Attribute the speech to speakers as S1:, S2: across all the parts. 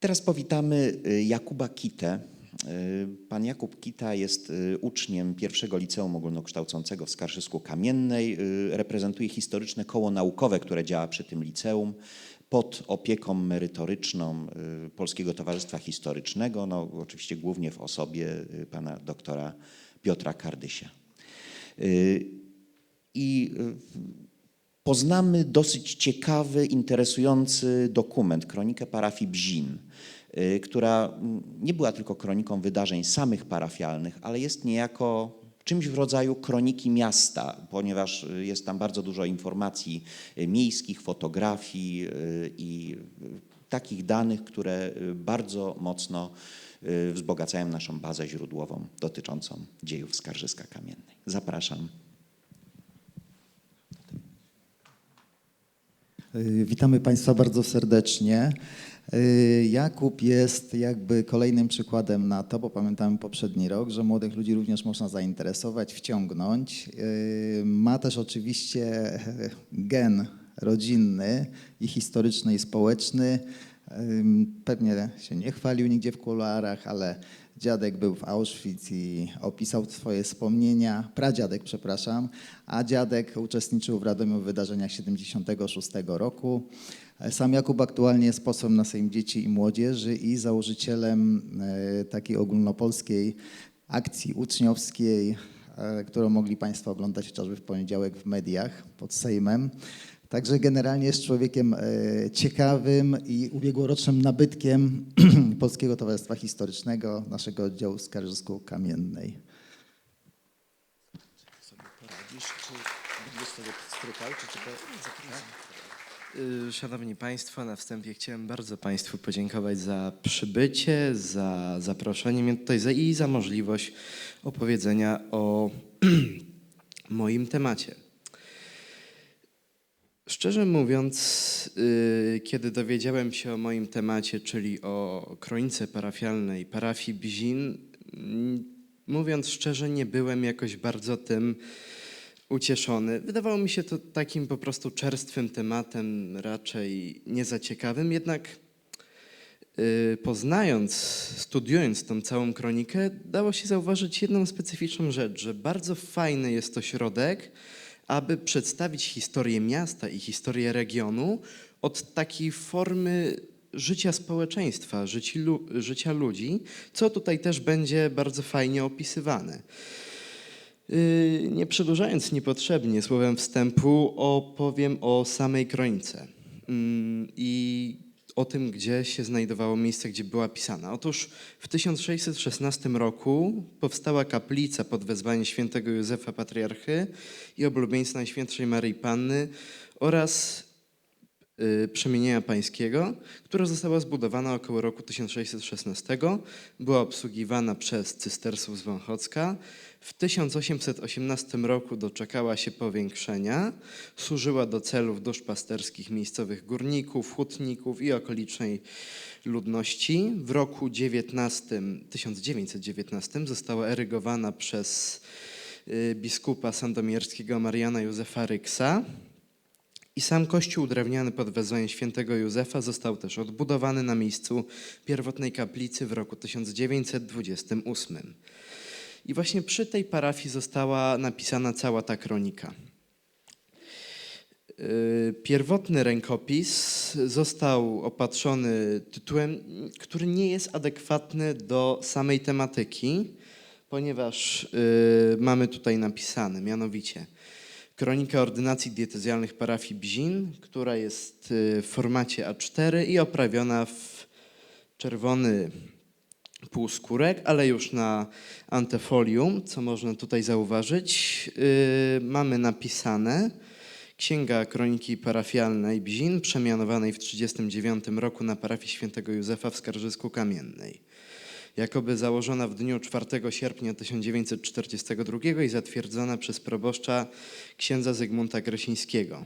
S1: Teraz powitamy y, Jakuba Kitę. Y, Pan Jakub Kita jest y, uczniem pierwszego liceum ogólnokształcącego w Skarżysku Kamiennej. Reprezentuje historyczne koło naukowe, które działa przy tym liceum pod opieką merytoryczną Polskiego Towarzystwa Historycznego, no oczywiście głównie w osobie pana doktora Piotra Kardysia. I poznamy dosyć ciekawy, interesujący dokument, kronikę parafii Bzin, y, która mm, nie była tylko kroniką wydarzeń samych parafialnych, ale jest niejako czymś w rodzaju kroniki miasta, ponieważ y, jest tam bardzo dużo informacji y, miejskich, fotografii i takich danych, które bardzo mocno wzbogacają naszą bazę źródłową dotyczącą dziejów Skarżyska Kamiennej. Zapraszam.
S2: Witamy Państwa bardzo serdecznie. Y, Jakub jest jakby kolejnym przykładem na to, bo pamiętamy poprzedni rok, że młodych ludzi również można zainteresować, wciągnąć. Y, Ma też oczywiście gen rodzinny i historyczny i społeczny. Pewnie się nie chwalił nigdzie w kuluarach, ale dziadek był w Auschwitz i opisał swoje wspomnienia, pradziadek, przepraszam, a dziadek uczestniczył w Radomiu w wydarzeniach 76 roku. Sam Jakub aktualnie jest posłem na Sejm Dzieci i Młodzieży i założycielem e, takiej ogólnopolskiej akcji uczniowskiej, e, którą mogli Państwo oglądać chociażby w poniedziałek w mediach pod Sejmem. Także generalnie jest człowiekiem e, ciekawym i ubiegłorocznym nabytkiem Polskiego Towarzystwa Historycznego, naszego oddziału w Skarżysku Kamiennej.
S3: Y, Szanowni Państwo, na wstępie chciałem bardzo Państwu podziękować za przybycie, za zaproszenie mnie tutaj i za możliwość opowiedzenia o moim temacie. Szczerze mówiąc, y, kiedy dowiedziałem się o moim temacie, czyli o kronice parafialnej parafii Bzin, mm, mówiąc szczerze, nie byłem jakoś bardzo tym ucieszony. Wydawało mi się to takim po prostu czerstwym tematem, raczej nie za ciekawym, jednak y, poznając, studiując tą całą kronikę, dało się zauważyć jedną specyficzną rzecz, że bardzo fajny jest to środek, aby przedstawić historię miasta i historię regionu od takiej formy życia społeczeństwa, życia ludzi, co tutaj też będzie bardzo fajnie opisywane. Yy, Nie przedłużając niepotrzebnie słowem wstępu, opowiem o samej kronice mm, i o tym, gdzie się znajdowało miejsce, gdzie była pisana. Otóż w 1616 roku powstała kaplica pod wezwaniem świętego Józefa Patriarchy i oblubieńca Najświętszej Maryi Panny oraz y, Przemienienia Pańskiego, która została zbudowana około roku 1616. Była obsługiwana przez cystersów z Wąchocka. W 1818 roku doczekała się powiększenia. Służyła do celów duszpasterskich miejscowych górników, hutników i okolicznej ludności. W roku 19, 1919 została erygowana przez y, biskupa sandomierskiego Mariana Józefa Ryksa. I sam kościół drewniany pod wezwaniem świętego Józefa został też odbudowany na miejscu pierwotnej kaplicy w roku 1928. I właśnie przy tej parafii została napisana cała ta kronika. Yy, Pierwotny rękopis został opatrzony tytułem, który nie jest adekwatny do samej tematyki, ponieważ yy, mamy tutaj napisane mianowicie Kronika ordynacji dietezjalnych parafii Bzin, która jest yy, w formacie A4 i oprawiona w czerwony półskórek, ale już na antefolium, co można tutaj zauważyć, yy, mamy napisane Księga Kroniki Parafialnej Bzin, przemianowanej w 1939 roku na parafię świętego Józefa w Skarżysku Kamiennej. Jakoby założona w dniu 4 sierpnia 1942 i zatwierdzona przez proboszcza księdza Zygmunta Gresińskiego.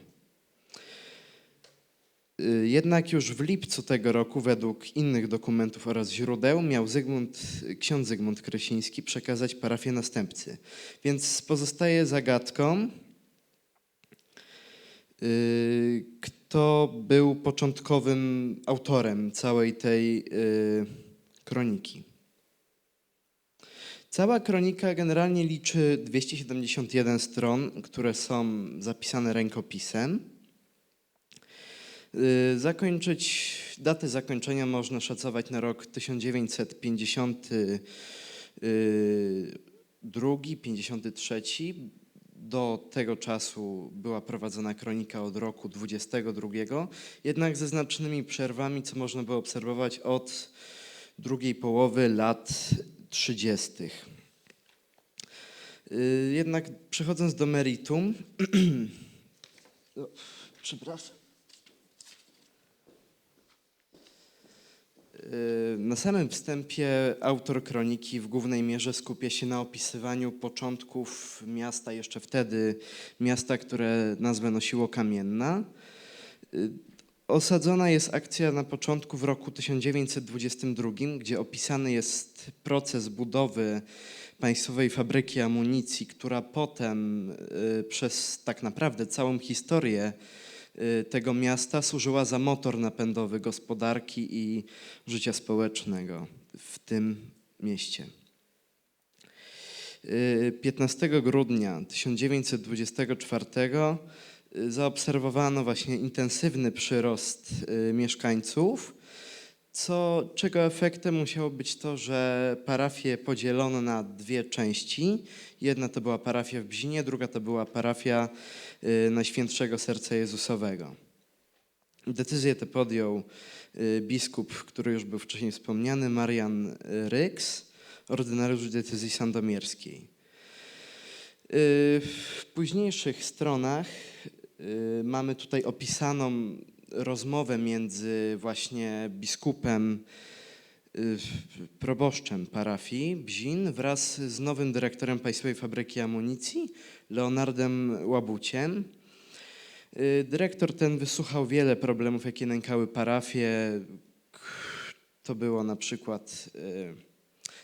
S3: Y, Jednak już w lipcu tego roku, według innych dokumentów oraz źródeł, miał Zygmunt, ksiądz Zygmunt Kresiński przekazać parafię następcy. Więc pozostaje zagadką, Y, Kto był początkowym autorem całej tej y, kroniki? Cała kronika generalnie liczy 271 stron, które są zapisane rękopisem. Y, Zakończyć, datę zakończenia można szacować na rok 1952, 53. Do tego czasu była prowadzona kronika od roku 22, jednak ze znacznymi przerwami, co można było obserwować od drugiej połowy lat 30. Y, Jednak przechodząc do meritum, przepraszam. Na samym wstępie autor kroniki w głównej mierze skupia się na opisywaniu początków miasta, jeszcze wtedy miasta, które nazwę nosiło Kamienna. Y, Osadzona jest akcja na początku w roku 1922, gdzie opisany jest proces budowy państwowej fabryki amunicji, która potem y, przez tak naprawdę całą historię tego miasta służyła za motor napędowy gospodarki i życia społecznego w tym mieście. Y, 15 grudnia 1924 y, zaobserwowano właśnie intensywny przyrost y, mieszkańców, co, czego efektem musiało być to, że parafię podzielono na dwie części. Jedna to była parafia w Bzinie, druga to była parafia y, Najświętszego Serca Jezusowego. Decyzję tę podjął y, biskup, który już był wcześniej wspomniany, Marian y, Ryks, ordynariusz decyzji sandomierskiej. W późniejszych stronach mamy tutaj opisaną rozmowę między właśnie biskupem, y, proboszczem parafii Bzin wraz z nowym dyrektorem Państwowej Fabryki Amunicji, Leonardem Łabuciem. Y, Dyrektor ten wysłuchał wiele problemów, jakie nękały parafię. K- To było na przykład y,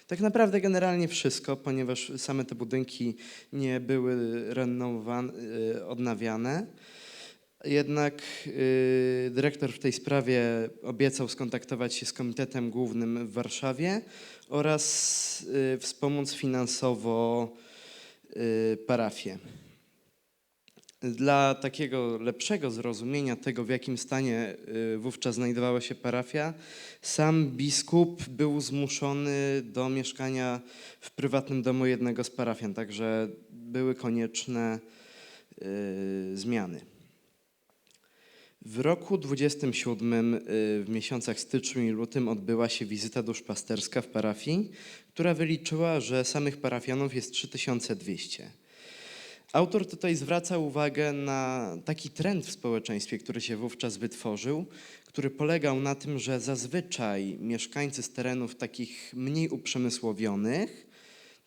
S3: tak naprawdę generalnie wszystko, ponieważ same te budynki nie były renowowane, y, odnawiane. Jednak y, dyrektor w tej sprawie obiecał skontaktować się z Komitetem Głównym w Warszawie oraz y, wspomóc finansowo y, parafię. Dla takiego lepszego zrozumienia tego, w jakim stanie wówczas znajdowała się parafia, sam biskup był zmuszony do mieszkania w prywatnym domu jednego z parafian, także były konieczne zmiany. W roku 27 y, w miesiącach styczniu i lutym odbyła się wizyta duszpasterska w parafii, która wyliczyła, że samych parafianów jest 3200. Autor tutaj zwraca uwagę na taki trend w społeczeństwie, który się wówczas wytworzył, który polegał na tym, że zazwyczaj mieszkańcy z terenów takich mniej uprzemysłowionych,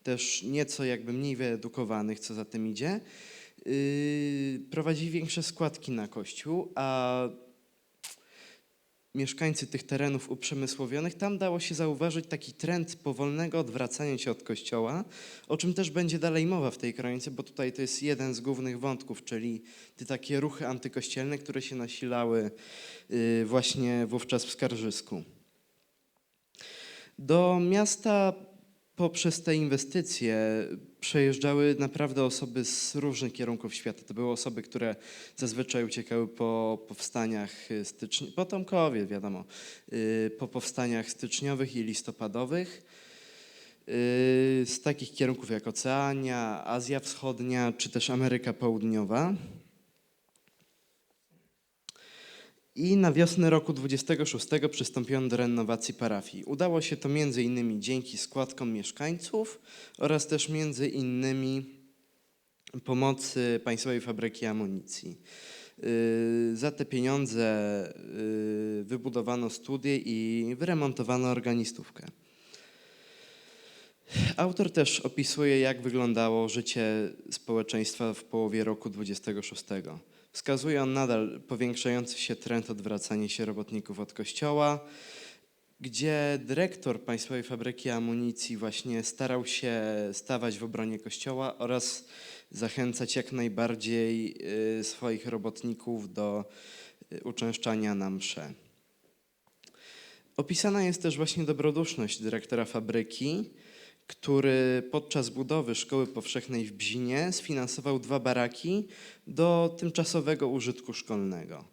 S3: też nieco jakby mniej wyedukowanych, co za tym idzie, yy, prowadzili większe składki na kościół, a mieszkańcy tych terenów uprzemysłowionych, tam dało się zauważyć taki trend powolnego odwracania się od kościoła, o czym też będzie dalej mowa w tej kronice, bo tutaj to jest jeden z głównych wątków, czyli te takie ruchy antykościelne, które się nasilały yy, właśnie wówczas w Skarżysku. Do miasta poprzez te inwestycje przejeżdżały naprawdę osoby z różnych kierunków świata. To były osoby, które zazwyczaj uciekały po powstaniach y, styczniowych, potomkowie wiadomo, y, po powstaniach styczniowych i listopadowych. y, Z takich kierunków jak Oceania, Azja Wschodnia czy też Ameryka Południowa. I na wiosnę roku 26 przystąpiono do renowacji parafii. Udało się to innymi dzięki składkom mieszkańców oraz też innymi pomocy Państwowej Fabryki Amunicji. Yy, Za te pieniądze yy, wybudowano studię i wyremontowano organistówkę. Autor też opisuje, jak wyglądało życie społeczeństwa w połowie roku 26. Wskazuje on nadal powiększający się trend odwracania się robotników od kościoła, gdzie dyrektor Państwowej Fabryki Amunicji właśnie starał się stawać w obronie kościoła oraz zachęcać jak najbardziej y, swoich robotników do y, uczęszczania na msze. Opisana jest też właśnie dobroduszność dyrektora fabryki, który podczas budowy szkoły powszechnej w Bzinie sfinansował dwa baraki do tymczasowego użytku szkolnego.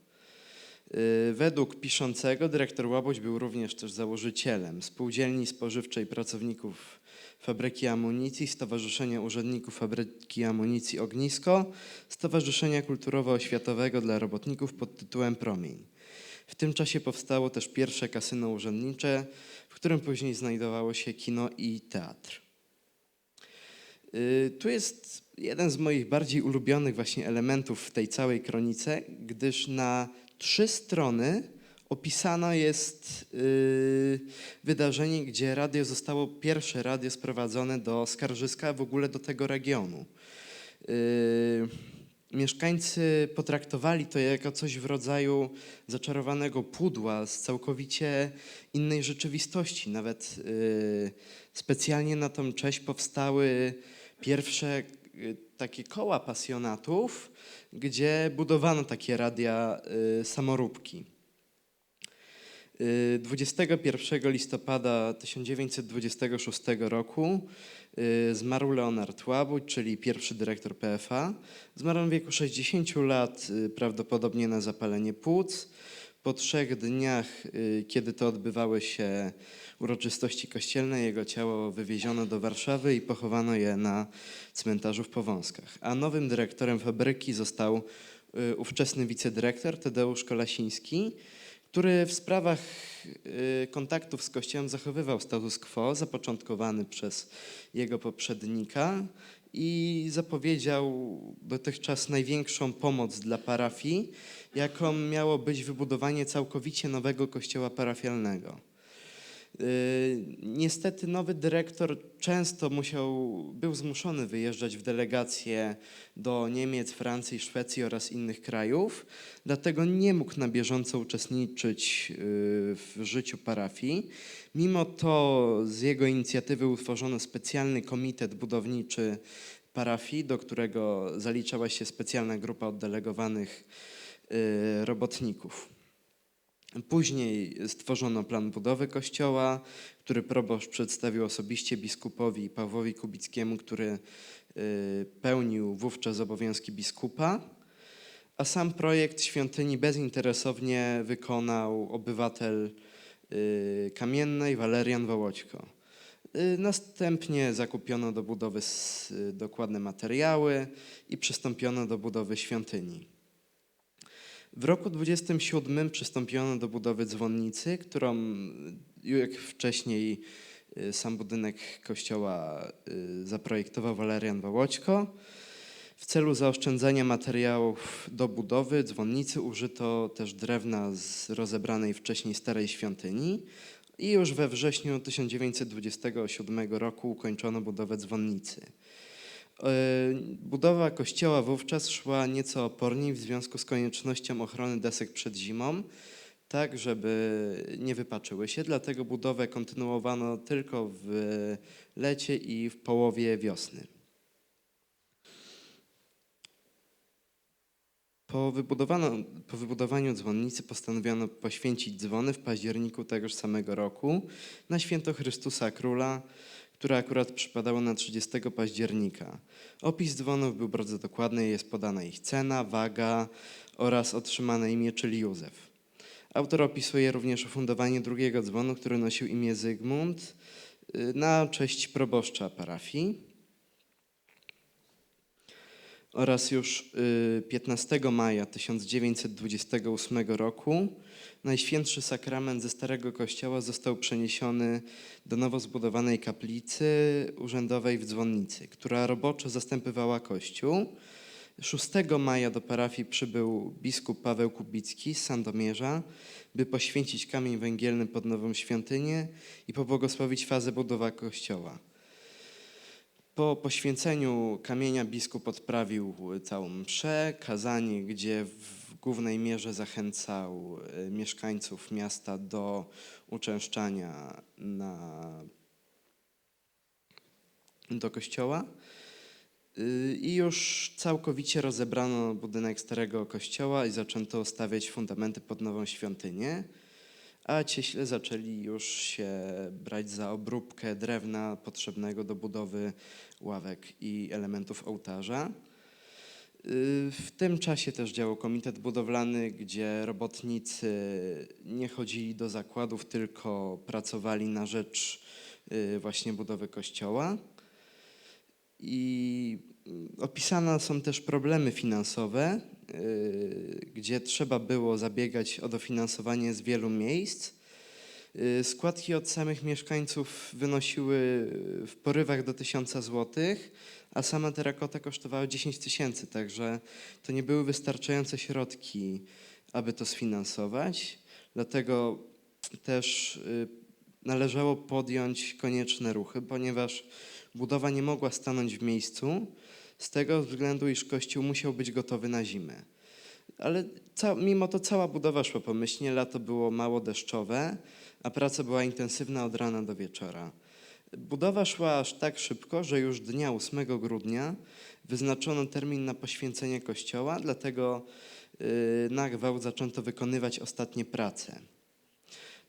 S3: Y, Według piszącego dyrektor Łaboś był również też założycielem Spółdzielni Spożywczej Pracowników Fabryki Amunicji, Stowarzyszenia Urzędników Fabryki Amunicji Ognisko, Stowarzyszenia Kulturowo-Oświatowego dla Robotników pod tytułem Promień. W tym czasie powstało też pierwsze kasyno urzędnicze, w którym później znajdowało się kino i teatr. Y, Tu jest jeden z moich bardziej ulubionych właśnie elementów w tej całej kronice, gdyż na trzy strony opisano jest y, wydarzenie, gdzie radio zostało pierwsze radio sprowadzone do Skarżyska, w ogóle do tego regionu. Y, Mieszkańcy potraktowali to jako coś w rodzaju zaczarowanego pudła z całkowicie innej rzeczywistości. Nawet y, specjalnie na tą cześć powstały pierwsze y, takie koła pasjonatów, gdzie budowano takie radia y, samoróbki. Y, 21 listopada 1926 roku zmarł Leonard Łabuć, czyli pierwszy dyrektor PFA. Zmarł w wieku 60 lat, y, prawdopodobnie na zapalenie płuc. Po trzech dniach, y, kiedy to odbywały się uroczystości kościelne, jego ciało wywieziono do Warszawy i pochowano je na cmentarzu w Powązkach. A nowym dyrektorem fabryki został y, ówczesny wicedyrektor Tadeusz Kolasiński, który w sprawach y, kontaktów z Kościołem zachowywał status quo zapoczątkowany przez jego poprzednika i zapowiedział dotychczas największą pomoc dla parafii, jaką miało być wybudowanie całkowicie nowego kościoła parafialnego. Y, Niestety nowy dyrektor często musiał, był zmuszony wyjeżdżać w delegacje do Niemiec, Francji, Szwecji oraz innych krajów, dlatego nie mógł na bieżąco uczestniczyć y, w życiu parafii. Mimo to z jego inicjatywy utworzono specjalny komitet budowniczy parafii, do którego zaliczała się specjalna grupa oddelegowanych y, robotników. Później stworzono plan budowy kościoła, który proboszcz przedstawił osobiście biskupowi Pawłowi Kubickiemu, który y, pełnił wówczas obowiązki biskupa, a sam projekt świątyni bezinteresownie wykonał obywatel y, Kamiennej Walerian Wołoćko. Y, Następnie zakupiono do budowy dokładne materiały i przystąpiono do budowy świątyni. W roku 27 przystąpiono do budowy dzwonnicy, którą, jak wcześniej y, sam budynek kościoła y, zaprojektował Walerian Wołoćko. W celu zaoszczędzania materiałów do budowy dzwonnicy użyto też drewna z rozebranej wcześniej starej świątyni i już we wrześniu 1927 roku ukończono budowę dzwonnicy. E, Budowa kościoła wówczas szła nieco oporniej w związku z koniecznością ochrony desek przed zimą, tak żeby nie wypaczyły się. Dlatego budowę kontynuowano tylko w lecie i w połowie wiosny. Po, po wybudowaniu dzwonnicy postanowiono poświęcić dzwony w październiku tegoż samego roku na święto Chrystusa Króla, które akurat przypadało na 30 października. Opis dzwonów był bardzo dokładny, jest podana ich cena, waga oraz otrzymane imię, czyli Józef. Autor opisuje również ufundowanie drugiego dzwonu, który nosił imię Zygmunt y, na cześć proboszcza parafii. Oraz już y, 15 maja 1928 roku Najświętszy sakrament ze Starego Kościoła został przeniesiony do nowo zbudowanej kaplicy urzędowej w Dzwonnicy, która roboczo zastępywała Kościół. 6 maja do parafii przybył biskup Paweł Kubicki z Sandomierza, by poświęcić kamień węgielny pod nową świątynię i pobłogosławić fazę budowa kościoła. Po poświęceniu kamienia biskup odprawił całą mszę, kazanie, gdzie w głównej mierze zachęcał e, mieszkańców miasta do uczęszczania na, do kościoła. Y, I już całkowicie rozebrano budynek starego kościoła i zaczęto stawiać fundamenty pod nową świątynię, a cieśle zaczęli już się brać za obróbkę drewna potrzebnego do budowy ławek i elementów ołtarza. Y, W tym czasie też działał komitet budowlany, gdzie robotnicy nie chodzili do zakładów, tylko pracowali na rzecz y, właśnie budowy kościoła. I mm, opisane są też problemy finansowe, y, gdzie trzeba było zabiegać o dofinansowanie z wielu miejsc. Składki od samych mieszkańców wynosiły w porywach do 1000 złotych, a sama terakota kosztowała 10 tysięcy, także to nie były wystarczające środki, aby to sfinansować. Dlatego też y, należało podjąć konieczne ruchy, ponieważ budowa nie mogła stanąć w miejscu, z tego względu, iż kościół musiał być gotowy na zimę. Ale mimo to cała budowa szła pomyślnie, lato było mało deszczowe, a praca była intensywna od rana do wieczora. Budowa szła aż tak szybko, że już dnia 8 grudnia wyznaczono termin na poświęcenie kościoła, dlatego yy, na gwałt zaczęto wykonywać ostatnie prace.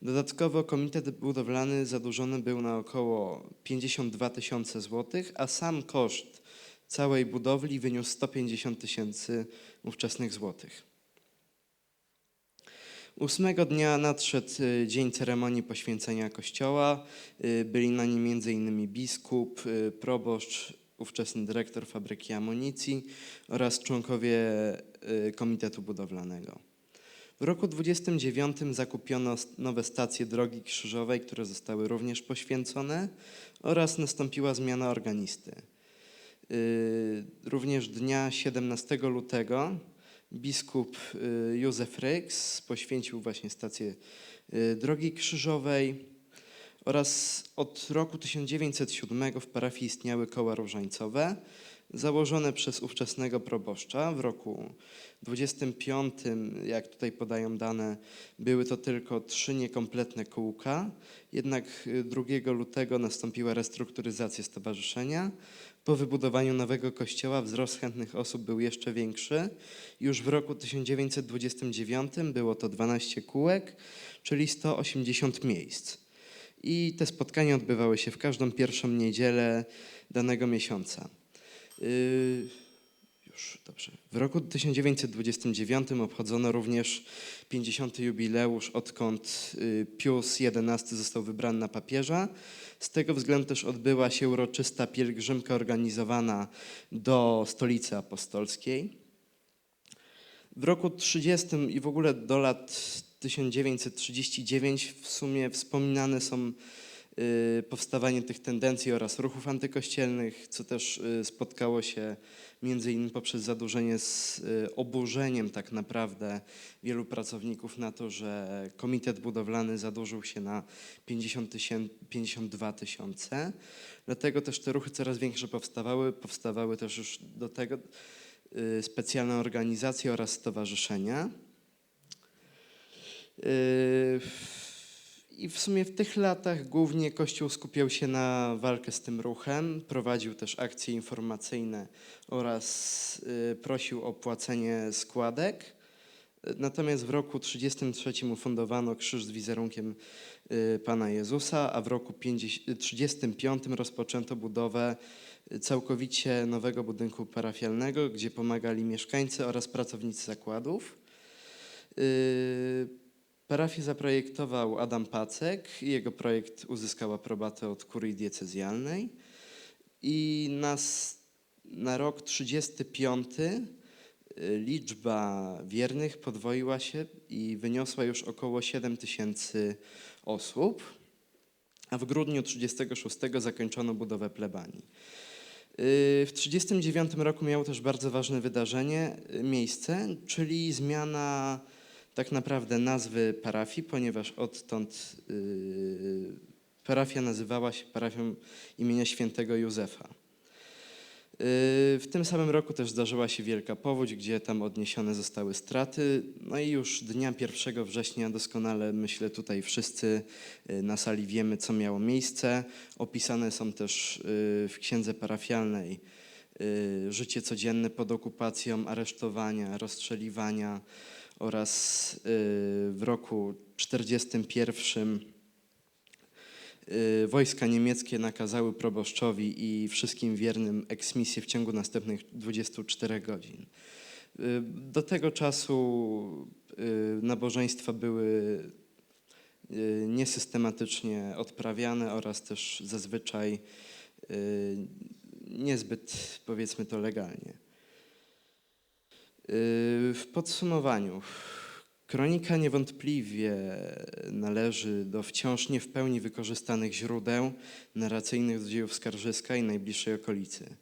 S3: Dodatkowo komitet budowlany zadłużony był na około 52 tysiące złotych, a sam koszt całej budowli wyniósł 150 tysięcy ówczesnych złotych. Ósmego dnia nadszedł y, dzień ceremonii poświęcenia kościoła. Y, Byli na nim m.in. biskup, y, proboszcz, ówczesny dyrektor fabryki amunicji oraz członkowie komitetu budowlanego. W roku 29 zakupiono nowe stacje drogi krzyżowej, które zostały również poświęcone oraz nastąpiła zmiana organisty. Również dnia 17 lutego biskup y, Józef Ryks poświęcił właśnie stację y, drogi krzyżowej oraz od roku 1907 w parafii istniały koła różańcowe założone przez ówczesnego proboszcza. W roku 25, jak tutaj podają dane, były to tylko trzy niekompletne kółka, jednak y, 2 lutego nastąpiła restrukturyzacja stowarzyszenia. Po wybudowaniu nowego kościoła wzrost chętnych osób był jeszcze większy. Już w roku 1929 było to 12 kółek, czyli 180 miejsc. I te spotkania odbywały się w każdą pierwszą niedzielę danego miesiąca. Yy, już dobrze. W roku 1929 obchodzono również 50. jubileusz, odkąd y, Pius XI został wybrany na papieża. Z tego względu też odbyła się uroczysta pielgrzymka organizowana do stolicy apostolskiej. W roku 30 i w ogóle do lat 1939 w sumie wspominane są powstawanie tych tendencji oraz ruchów antykościelnych, co też y, spotkało się między innymi poprzez zadłużenie z y, oburzeniem tak naprawdę wielu pracowników na to, że komitet budowlany zadłużył się na 50 tysię- 52 tysiące. Dlatego też te ruchy coraz większe powstawały. Powstawały też już do tego y, specjalne organizacje oraz stowarzyszenia. Yy, I w sumie w tych latach głównie Kościół skupiał się na walkę z tym ruchem, prowadził też akcje informacyjne oraz yy, prosił o płacenie składek. Natomiast w roku 1933 ufundowano krzyż z wizerunkiem yy, Pana Jezusa, a w roku 1935 rozpoczęto budowę całkowicie nowego budynku parafialnego, gdzie pomagali mieszkańcy oraz pracownicy zakładów. Parafię zaprojektował Adam Pacek i jego projekt uzyskał aprobatę od kurii diecezjalnej. I na, na rok 35 y, liczba wiernych podwoiła się i wyniosła już około 7 tysięcy osób, a w grudniu 36 zakończono budowę plebanii. Y, W 1939 roku miało też bardzo ważne wydarzenie, y, miejsce, czyli zmiana tak naprawdę nazwy parafii, ponieważ odtąd y, parafia nazywała się parafią imienia świętego Józefa. Y, W tym samym roku też zdarzyła się wielka powódź, gdzie tam odniesione zostały straty. No i już dnia 1 września doskonale, myślę, tutaj wszyscy y, na sali wiemy, co miało miejsce. Opisane są też w księdze parafialnej życie codzienne pod okupacją, aresztowania, rozstrzeliwania oraz y, w roku 1941 y, wojska niemieckie nakazały proboszczowi i wszystkim wiernym eksmisję w ciągu następnych 24 godzin. Y, Do tego czasu nabożeństwa były niesystematycznie odprawiane oraz też zazwyczaj niezbyt, powiedzmy to, legalnie. Y, W podsumowaniu, kronika niewątpliwie należy do wciąż nie w pełni wykorzystanych źródeł narracyjnych z dziejów Skarżyska i najbliższej okolicy.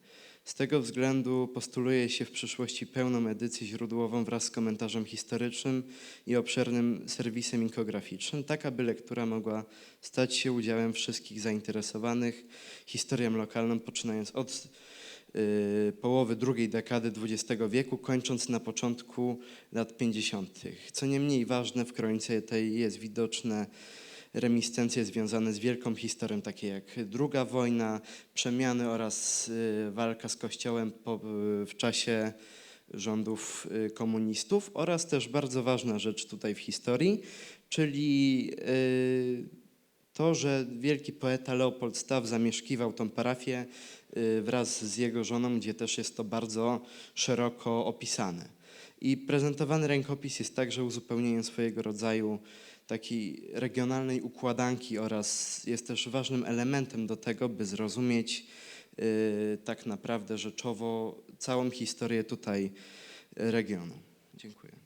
S3: Z tego względu postuluje się w przyszłości pełną edycję źródłową wraz z komentarzem historycznym i obszernym serwisem infograficznym, tak aby lektura mogła stać się udziałem wszystkich zainteresowanych historią lokalną, poczynając od połowy drugiej dekady XX wieku, kończąc na początku lat 50. Co niemniej ważne, w kronice tej jest widoczne reminiscencje związane z wielką historią, takie jak druga wojna, przemiany oraz y, walka z Kościołem y, w czasie rządów y, komunistów oraz też bardzo ważna rzecz tutaj w historii, czyli y, to, że wielki poeta Leopold Staw zamieszkiwał tą parafię y, wraz z jego żoną, gdzie też jest to bardzo szeroko opisane. I prezentowany rękopis jest także uzupełnieniem swojego rodzaju takiej regionalnej układanki oraz jest też ważnym elementem do tego, by zrozumieć y, tak naprawdę rzeczowo całą historię tutaj regionu. Dziękuję.